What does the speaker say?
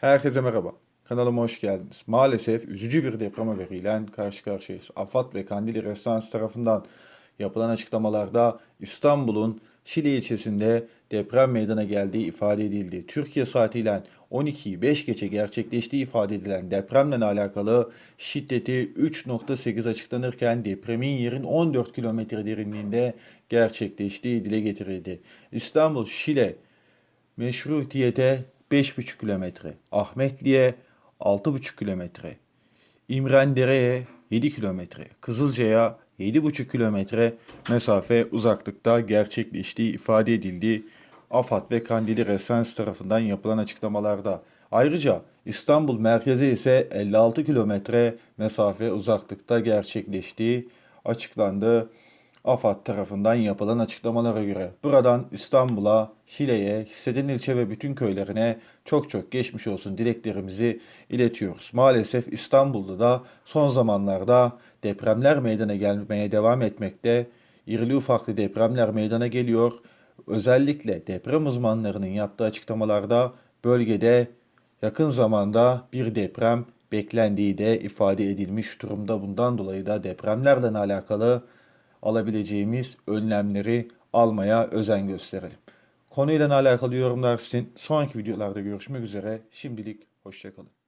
Herkese merhaba. Kanalıma hoş geldiniz. Maalesef üzücü bir deprem haberiyle karşı karşıyayız. AFAD ve Kandili Restansı tarafından yapılan açıklamalarda İstanbul'un Şili ilçesinde deprem meydana geldiği ifade edildi. Türkiye saatiyle 12'yi 5 geçe gerçekleştiği ifade edilen depremle alakalı şiddeti 3.8 açıklanırken depremin yerin 14 kilometre derinliğinde gerçekleştiği dile getirildi. İstanbul Şile Meşrutiyete 5,5 kilometre, Ahmetli'ye 6,5 kilometre, İmrendere'ye 7 kilometre, Kızılca'ya 7,5 kilometre mesafe uzaklıkta gerçekleştiği ifade edildi. AFAD ve Kandili Resens tarafından yapılan açıklamalarda. Ayrıca İstanbul merkeze ise 56 kilometre mesafe uzaklıkta gerçekleştiği açıklandı. AFAD tarafından yapılan açıklamalara göre buradan İstanbul'a, Şile'ye, hisseden ilçe ve bütün köylerine çok çok geçmiş olsun dileklerimizi iletiyoruz. Maalesef İstanbul'da da son zamanlarda depremler meydana gelmeye devam etmekte. İrili ufaklı depremler meydana geliyor. Özellikle deprem uzmanlarının yaptığı açıklamalarda bölgede yakın zamanda bir deprem beklendiği de ifade edilmiş durumda. Bundan dolayı da depremlerle alakalı alabileceğimiz önlemleri almaya özen gösterelim. Konuyla alakalı yorumlar sizin. Sonraki videolarda görüşmek üzere. Şimdilik hoşçakalın.